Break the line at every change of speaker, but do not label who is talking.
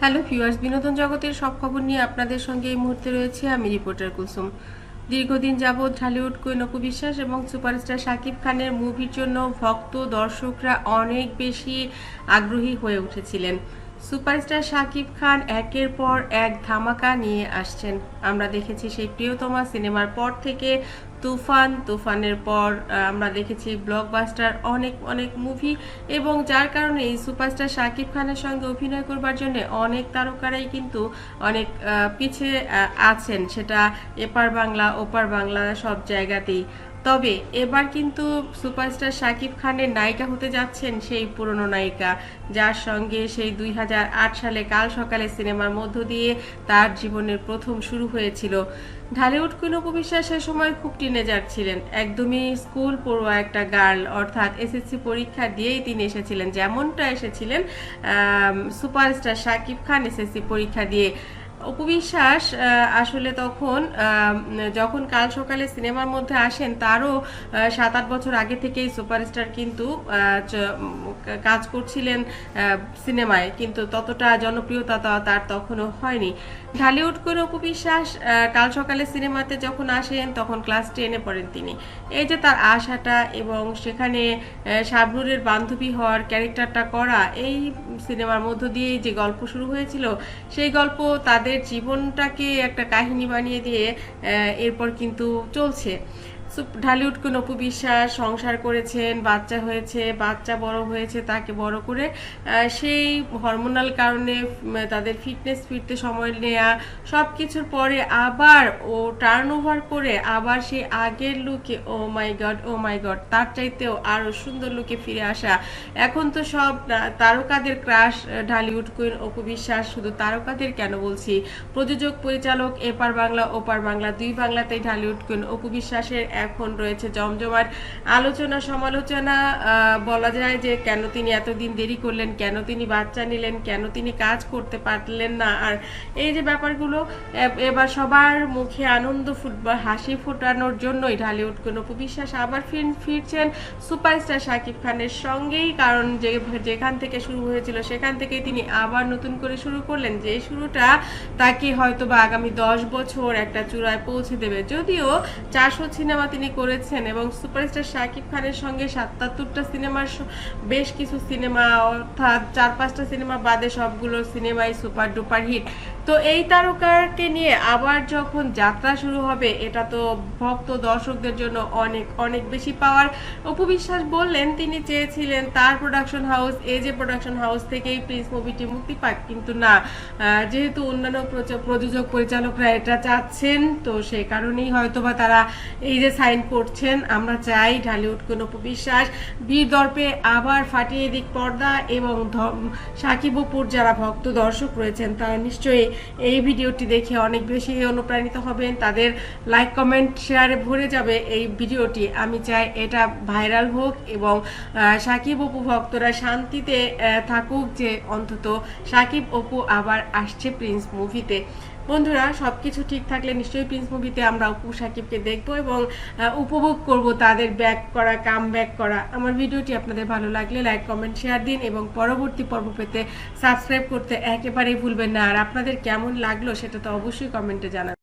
Hello viewers, বিনোদন জগতের সব খবর নিয়ে আপনাদের সঙ্গে এই মুহূর্তে রয়েছে আমি রিপোর্টার কুসুম। দীর্ঘদিন যাবৎ ঢালিউড অপু বিশ্বাস এবং সুপারস্টার শাকিব খানের মুভির জন্য ভক্ত, দর্শকরা অনেক বেশি আগ্রহী হয়ে উঠেছিলেন। সুপারস্টার শাকিব খান একের পর এক ধামাকা নিয়ে আসছেন। আমরা দেখেছি সেই প্রিয়তমা সিনেমার পর থেকে তুফান, তুফানের পর আমরা দেখেছি ব্লকবাস্টার অনেক অনেক মুভি এবং যার কারণে এই সুপারস্টার শাকিব খানের সঙ্গে অভিনয় করবার জন্য অনেক তারকারাই কিন্তু অনেক পিছিয়ে আছেন। সেটা এপার বাংলা, ওপার বাংলা সব জায়গাতেই। তবে এবার কিন্তু সুপারস্টার শাকিব খানের নায়িকা হতে যাচ্ছেন সেই পুরনো নায়িকা, যার সঙ্গে সেই দুই হাজার আট সালে কাল সকালে সিনেমার মধ্য দিয়ে তার জীবনের প্রথম শুরু হয়েছিল। ঢালিউড কুইন উপবিশ্বাস সে সময় খুব টিনেজার ছিলেন একদমই স্কুল পড়ুয়া একটা গার্ল, অর্থাৎ এসএসসি পরীক্ষা দিয়েই তিনি এসেছিলেন। যেমনটা এসেছিলেন সুপারস্টার শাকিব খান এসএসসি পরীক্ষা দিয়ে। অপু বিশ্বাস আসলে তখন যখন কাল সকালে সিনেমার মধ্যে আসেন, তারও সাত আট বছর আগে থেকেই সুপারস্টার কিন্তু কাজ করছিলেন সিনেমায়। কিন্তু ততটা জনপ্রিয়তা তার তখনও হয়নি। ঢালিউড করে অপু বিশ্বাস কাল সকালে সিনেমাতে যখন আসেন, তখন ক্লাস টেনে পড়েন তিনি। এই যে তার আশাটা এবং সেখানে শাবনুরের বান্ধবী হওয়ার ক্যারেক্টারটা করা, এই সিনেমার মধ্য দিয়েই যে গল্প শুরু হয়েছিল, সেই গল্প তাদের জীবনটাকে একটা কাহিনী বানিয়ে দিয়ে এরপর কিন্তু চলছে। ঢালিউড কোন অপু বিশ্বাস সংসার করেছেন, বাচ্চা হয়েছে, বাচ্চা বড় হয়েছে, তাকে বড় করে সেই হরমোনাল কারণে তাদের ফিটনেস ফিরতে সময় নেয়া সব কিছুর পরে আবার ও টার্ন ওভার করে আবার সেই আগের লুকে ও মাই গড ও মাই গড তার চাইতেও আরও সুন্দর লুকে ফিরে আসা। এখন তো সব তারকাদের ক্রাশ ঢালিউড কুইন অপু বিশ্বাস শুধু তারকাদের কেন বলছি? প্রযোজক, পরিচালক, এপার বাংলা, ওপার বাংলা, দুই বাংলাতেই ঢালিউড কুইন অপু বিশ্বাসের এখন রয়েছে জমজমাট। আলোচনা, সমালোচনা বলা যায় যে কেন তিনি এতদিন দেরি করলেন, কেন তিনি বাচ্চা নিলেন, কেন তিনি কাজ করতে পারলেন না? আর এই যে ব্যাপারগুলো এবার সবার মুখে আনন্দ ফুটবল, হাসি ফোটানোর জন্যই ঢালিউড কোন বিশ্বাস আবার ফির, ফিরছেন সুপারস্টার শাকিব খানের সঙ্গেই। কারণ যে, যেখান থেকে শুরু হয়েছিল, সেখান থেকেই তিনি আবার নতুন করে শুরু করলেন। যে শুরুটা তাকে হয়তো বা আগামী দশ বছর একটা চূড়ায় পৌঁছে দেবে। যদিও চারশো সিনেমা তিনি করেছেন এবং সুপারস্টার শাকিব খানের সঙ্গে সাতাত্তরটা সিনেমার বেশ কিছু সিনেমা, অর্থাৎ চার পাঁচটা সিনেমা বাদে সবগুলো সিনেমাই সুপার ডুপার হিট। তো এই তারকাকে নিয়ে আবার যখন যাত্রা শুরু হবে, এটা তো ভক্ত দর্শকদের জন্য অনেক অনেক বেশি পাওয়ার। অপু বিশ্বাস বললেন, তিনি চেয়েছিলেন তার প্রোডাকশন হাউস এই যে প্রোডাকশন হাউস থেকেই প্রিন্স মুভিটি মুক্তি পাক। কিন্তু না যেহেতু অন্যান্য প্রযোজক পরিচালকরা এটা চাচ্ছেন, তো সেই কারণেই হয়তোবা তারা এই যে সাইন করছেন। আমরা চাই ঢালিউড কোন অপু বিশ্বাস বীর দর্পে আবার ফাটিয়ে দিক পর্দা এবং সাকিব অপুর যারা ভক্ত দর্শক রয়েছেন, তারা নিশ্চয়ই এই ভিডিওটি দেখে অনেক বেশি অনুপ্রাণিত হবেন। তাদের লাইক কমেন্ট শেয়ারে ভরে যাবে এই ভিডিওটি। আমি চাই এটা ভাইরাল হোক এবং সাকিব অপু ভক্তরা শান্তিতে থাকুক যে অন্তত সাকিব অপু আবার আসছে প্রিন্স মুভিতে বন্ধুরা সব কিছু ঠিক থাকলে নিশ্চয়ই প্রিন্স মুভিতে আমরা অপু সাকিবকে দেখব এবং উপভোগ করব তাদের ব্যাক করা কাম ব্যাক করা। আমার ভিডিওটি আপনাদের ভালো লাগলে লাইক কমেন্ট শেয়ার দিন এবং পরবর্তী পর্ব পেতে সাবস্ক্রাইব করতে একেবারেই ভুলবেন না। আর আপনাদের কেমন লাগল সেটা তো অবশ্যই কমেন্টে জানান